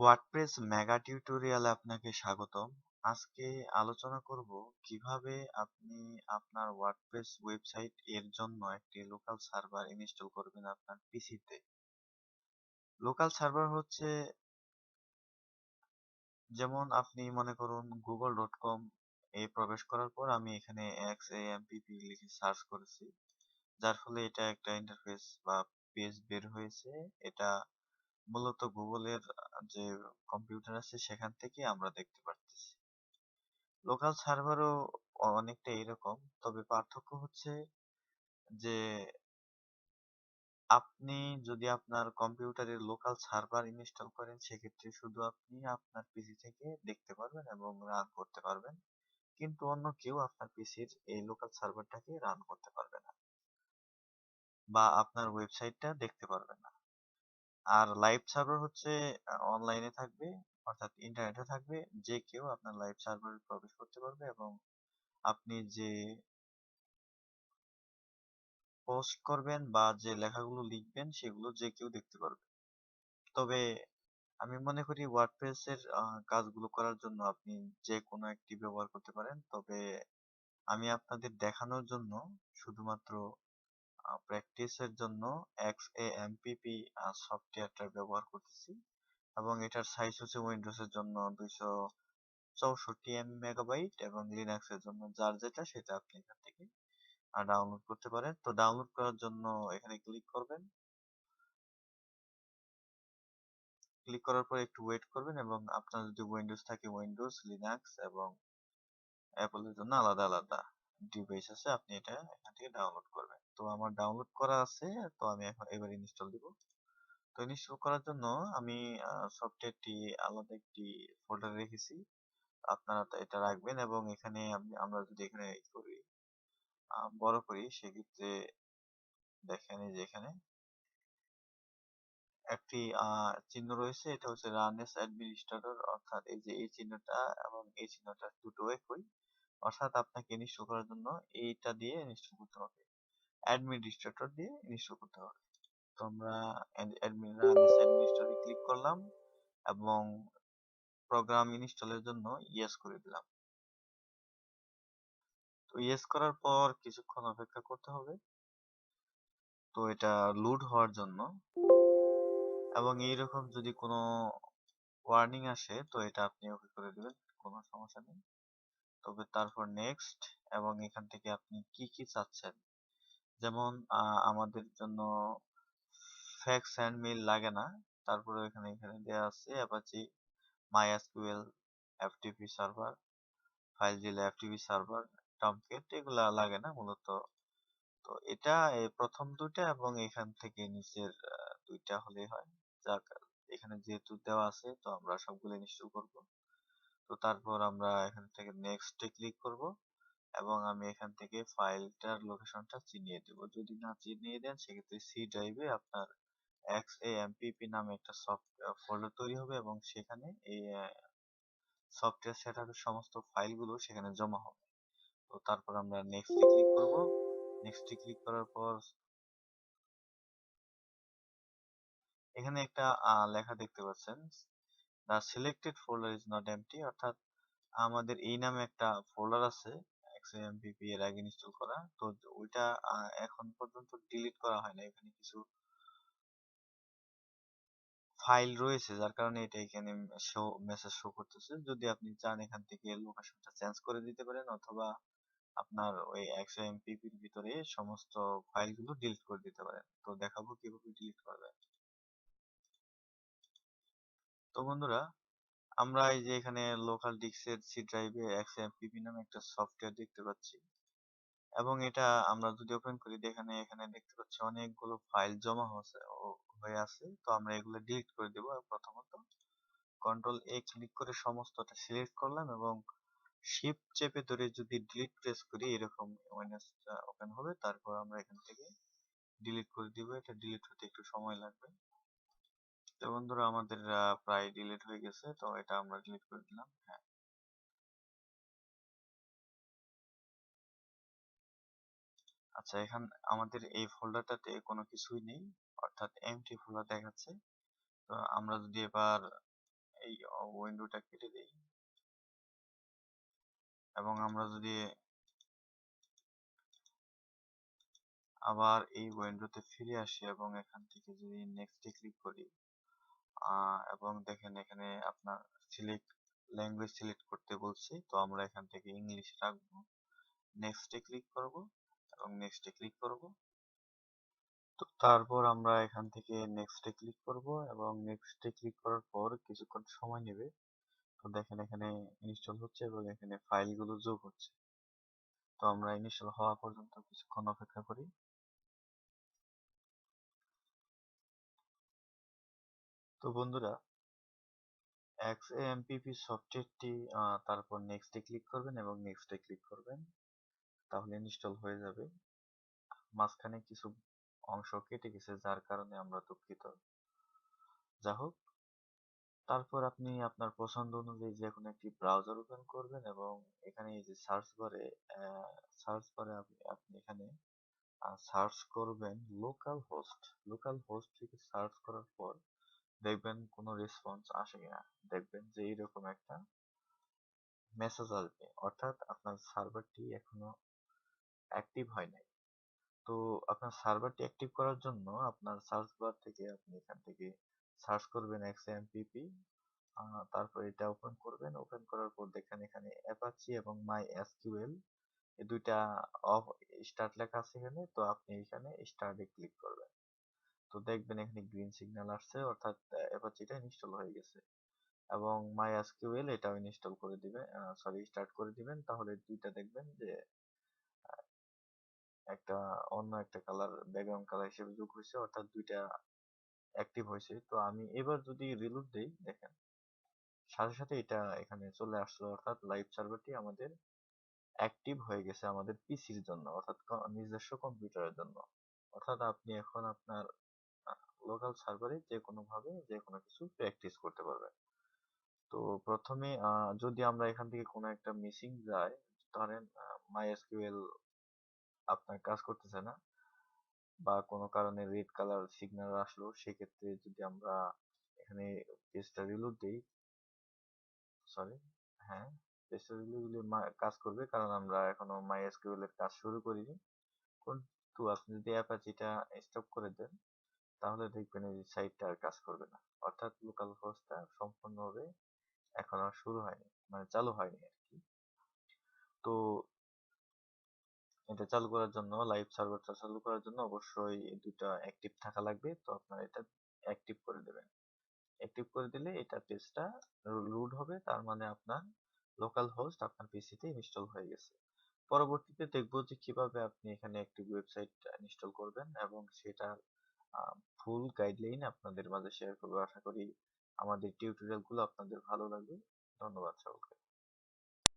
WordPress mega টিউটোরিয়ালে আপনাকে স্বাগতম। আজকে আলোচনা করব কীভাবে আপনি আপনার ওয়ার্ডপ্রেস ওয়েবসাইট এর জন্য একটি লোকাল সার্ভার ইনস্টল করবেন আপনার পিসিতে লোকাল সার্ভার হচ্ছে যেমন আপনি মনে করুন গুগল ডট কম এ প্রবেশ করার পর আমি এখানে এক্স এ এম পি লিখে সার্চ করেছি। যার ফলে এটা একটা ইন্টারফেস বা পেজ বের হয়েছে। এটা মূলত গুগলের যে কম্পিউটার আছে সেখান থেকে আমরা দেখতে পারতেছি। লোকাল সার্ভারও অনেকটা এরকম। তবে পার্থক্য হচ্ছে যে আপনি যদি আপনার কম্পিউটারে লোকাল সার্ভার ইনস্টল করেন, সেক্ষেত্রে শুধু আপনি আপনার পিসি থেকে দেখতে পারবেন এবং রান করতে পারবেন। কিন্তু অন্য কেউ আপনার পিসির এই লোকাল সার্ভারটাকে রান করতে পারবে না বা আপনার ওয়েবসাইটটা দেখতে পারবে না। আর লাইভ সার্ভার হচ্ছে অনলাইনে থাকবে, অর্থাৎ ইন্টারনেটে থাকবে, যে কেউ আপনার লাইভ সার্ভারে প্রবেশ করতে পারবে এবং আপনি যে পোস্ট করবেন বা যে লেখাগুলো লিখবেন, সেগুলো যে কেউ দেখতে পারবে। তবে আমি মনে করি ওয়ার্ডপ্রেস এর কাজগুলো করার জন্য আপনি যে কোনো একটি ব্যবহার করতে পারেন। তবে আমি আপনাদের দেখানোর জন্য শুধুমাত্র প্র্যাকটিসের জন্য এক্স এ এমপিপি সফটওয়্যারটা ব্যবহার করতেছি। এবং এটার সাইজ হচ্ছে উইন্ডোজের জন্য দুইশো চৌষট্টি এম মেগাবাইট এবং লিনাক্সের জন্য যার যেটা সেটা আপনি এখান থেকে ডাউনলোড করতে পারেন। তো ডাউনলোড করার জন্য এখানে ক্লিক করবেন। ক্লিক করার পর একটু ওয়েট করবেন এবং আপনার যদি উইন্ডোজ থাকে উইন্ডোজ লিনাক্স এবং অ্যাপলের জন্য আলাদা আলাদা ডিভাইস আছে, আপনি এটা এখান থেকে ডাউনলোড করবেন। তো আমার ডাউনলোড করা আছে, তো আমি এখন এবার ইনস্টল দিব। তো ইনস্টল করার জন্য আমি সফটওয়্যারটি আলাদা একটি ফোল্ডারে রেখেছি। আপনারা এটা রাখবেন এবং এখানে আমরা যদি এখানে করি বড় করি, সেক্ষেত্রে দেখেন এই যে এখানে একটি চিহ্ন রয়েছে, এটা হচ্ছে রান এস অ্যাডমিনিস্ট্রেটর অর্থাৎ এই যে এই চিহ্নটা এবং এই চিহ্নটা দুটো একই। অর্থাৎ আপনাকে ইনস্টল করার জন্য এইটা দিয়ে ইনস্টল করতে হবে। অ্যাডমিনিস্ট্রেটর দিয়ে ইনস্টল করতে হবে। তো আমরা অ্যাডমিনিস্ট্রেটরে ক্লিক করলাম এবং প্রোগ্রাম ইনস্টলের জন্য ইয়েস করে দিলাম। তো ইয়েস করার পর কিছুক্ষণ অপেক্ষা করতে হবে। তো এটা লোড হওয়ার জন্য। এবং এইরকম যদি কোনো ওয়ার্নিং আসে, তো এটা আপনি ওকে করে দিবেন, কোনো সমস্যা নেই। তবে তারপর নেক্সট এবং এখান থেকে আপনি কি কি চাচ্ছেন যেমন আমাদের জন্য ফ্যাক্স অ্যান্ড মিল লাগে না। তারপরে এখানে এখানে দেওয়া আছে Apache MySQL FTP server FileZilla FTP server Tomcat এগুলা লাগে না মূলত। তো এটা প্রথম দুইটা এবং এখান থেকে নিচের দুইটা হলেই হয়। যাক, এখানে যেহেতু দেওয়া আছে, তো আমরা সবগুলো ইনস্টল করব। তো তারপর আমরা এখান থেকে নেক্সটে ক্লিক করব। এবং আমি এখান থেকে ফাইলটার লোকেশনটা চিনিয়ে দেব। যদি না চিনিয়ে দেন, সেক্ষেত্রে সি ড্রাইভে আপনার এক্স এ এমপিপি নামে একটা সফট ফোল্ডার তৈরি হবে এবং সেখানে এই সফটওয়্যার সেটআপের সমস্ত ফাইলগুলো সেখানে জমা হবে। তো তারপর আমরা নেক্সটে ক্লিক করব। নেক্সটে ক্লিক করার পর এখানে একটা লেখা দেখতে পাচ্ছেন। The selected folder is not empty, অর্থাৎ আমাদের এই নামে একটা ফোল্ডার আছে। Xampp এর আগে ইনস্টল করা। তো ওইটা এখন পর্যন্ত ডিলিট করা হয় না এখানে কিছু ফাইল রয়েছে, যার কারণে এটা এখানে শো মেসেজ শো করতেছে। যদি আপনি চান এখান থেকে লোকেশনটা চেঞ্জ করে দিতে পারেন, অথবা আপনার ওই xampp এর ভিতরে সমস্ত ফাইলগুলো ডিলিট করে দিতে পারেন। তো দেখাবো কীভাবে ডিলিট করবেন তো বন্ধুরা আমরা এই যে এখানে লোকাল ডিস্কের সি ড্রাইভে এক্সএমপিপি নামে একটা সফটওয়্যার দেখতে পাচ্ছি। এবং এটা আমরা যদি ওপেন করি, এখানে এখানে দেখতে পাচ্ছি অনেকগুলো ফাইল জমা হয়ে আছে। তো আমরা এগুলো ডিলিট করে দেব প্রথমত। কন্ট্রোল এ ক্লিক করে সমস্তটা সিলেক্ট করলাম এবং শিফট চেপে ধরে যদি ডিলিট প্রেস করি, এরকম ওপেন হবে। তারপর আমরা এখান থেকে ডিলিট করে দিব। এটা ডিলিট হতে একটু সময় লাগবে। তো বন্ধুরা, আমাদের প্রায় ডিলিট হয়ে গেছে। তো এটা আমরা ডিলিট করে দিলাম। হ্যাঁ। আচ্ছা এখন আমাদের এই ফোল্ডারটাতে কোনো কিছুই নেই। অর্থাৎ এমটি ফোল্ডার দেখাচ্ছে। তো আমরা যদি এবার এই উইন্ডোটা কেটে দেই এবং আমরা যদি আবার এই উইন্ডোতে ফিরে আসি এবং এখান থেকে যদি নেক্সটে ক্লিক করি এবং দেখেন এখানে আপনার সিলেক্ট ল্যাঙ্গুয়েজ সিলেক্ট করতে বলছে, তো আমরা এখান থেকে ইংলিশ রাখব। নেক্সটে ক্লিক করব এবং নেক্সটে ক্লিক করব। তো তারপর আমরা এখান থেকে নেক্সটে ক্লিক করব এবং নেক্সটে ক্লিক করার পর কিছুক্ষণ সময় নেবে। তো দেখেন এখানে ইনস্টল হচ্ছে এবং এখানে ফাইলগুলো যোগ হচ্ছে। তো আমরা ইনস্টল হওয়া পর্যন্ত কিছুক্ষণ অপেক্ষা করি। তো বন্ধুরা এক্সএমপিপি সফটওয়্যারটি তারপর নেক্সটে ক্লিক করবেন এবং নেক্সটে ক্লিক করবেন। তাহলে ইনস্টল হয়ে যাবে। মাঝখানে কিছু অংশ কেটে গেছে, যার কারণে আমরা দুঃখিত। যা হোক, তারপর আপনি আপনার পছন্দ অনুযায়ী যে কোনো একটি ব্রাউজার ওপেন করবেন এবং এখানে এই যে সার্চ বারে সার্চ বারে আপনি এখানে সার্চ করবেন লোকাল হোস্ট লোকাল হোস্ট থেকে সার্চ করার পর দেখবেন কোনো রেসপন্স আসে কিনা। দেখবেন যে এইরকম একটা মেসেজ আসবে। অর্থাৎ আপনার সার্ভারটি এখনও অ্যাক্টিভ হয় নাই। তো আপনার সার্ভারটি অ্যাক্টিভ করার জন্য আপনার সার্চ বার থেকে আপনি এখান থেকে সার্চ করবেন এক্সএমপিপি তারপর এটা ওপেন করবেন। ওপেন করার পর দেখেন এখানে অ্যাপাচি এবং মাই এসকিউএল এই দুইটা অফ স্টার্ট লেখা আছে এখানে। তো আপনি এখানে স্টার্টে ক্লিক করবেন। তো দেখবেন এখানে গ্রিন সিগন্যাল আসছে, অর্থাৎ অ্যাপাচিটা ইনস্টল হয়ে গেছে। এবং মাই এসকিউএল এটাও ইনস্টল করে দিবেন সরি স্টার্ট করে দিবেন। তাহলে দুইটা দেখবেন যে একটা অন্য একটা কালার ব্যাকগ্রাউন্ড কালার হিসেবে যোগ হয়েছে, অর্থাৎ দুইটা অ্যাক্টিভ হয়েছে। তো আমি এবার যদি রিলোড দেই, দেখেন, সাথে সাথে এটা এখানে চলে আসলো, অর্থাৎ লাইভ সার্ভারটি আমাদের অ্যাক্টিভ হয়ে গেছে আমাদের পিসির জন্য, অর্থাৎ নিজস্ব কম্পিউটারের জন্য। অর্থাৎ আপনি এখন আপনার লোকাল সার্ভারে যে কোনো ভাবে যে কোনো কিছু প্র্যাকটিস করতে পারবেন। তো প্রথমে যদি আমরা এখান থেকে কোনো একটা মিসিং যায়, ধরেন মাইএসকিউএল আপনার কাজ করতেছে না, বা কোনো কারণে রেড কালার সিগন্যাল আসলো, সেক্ষেত্রে যদি আমরা এখানে পেজটা রিলোড দিই সরি হ্যাঁ পেজটা রিলোড দিলে কাজ করবে, কারণ আমরা এখনও মাইএসকিউএল এর কাজ শুরু করিনি। কিন্তু আপনি যদি অ্যাপাচিটা স্টপ করে দেন তাহলে দেখবেন এই সাইটটা আর কাজ করবে না। অর্থাৎ লোকাল হোস্টটা সম্পূর্ণভাবে এখন আর শুরু হয়নি মানে চালু হয়নি আর কি। তো এটা চালু করার জন্য লাইভ সার্ভারটা চালু করার জন্য অবশ্যই দুটা অ্যাক্টিভ থাকা লাগবে। তো আপনারা এটা অ্যাক্টিভ করে দেবেন। অ্যাক্টিভ করে দিলে এটা পেজটা লোড হবে, তার মানে আপনার লোকাল হোস্ট আপনার পিসিতে ইনস্টল হয়ে গেছে। পরবর্তীতে দেখব যে কীভাবে আপনি এখানে একটি ওয়েবসাইট ইনস্টল করবেন এবং সেটা ফুল গাইডলাইন আপনাদের মাঝে শেয়ার করব। আশা করি আমাদের টিউটোরিয়ালগুলো আপনাদের ভালো লাগবে। ধন্যবাদ সকলকে।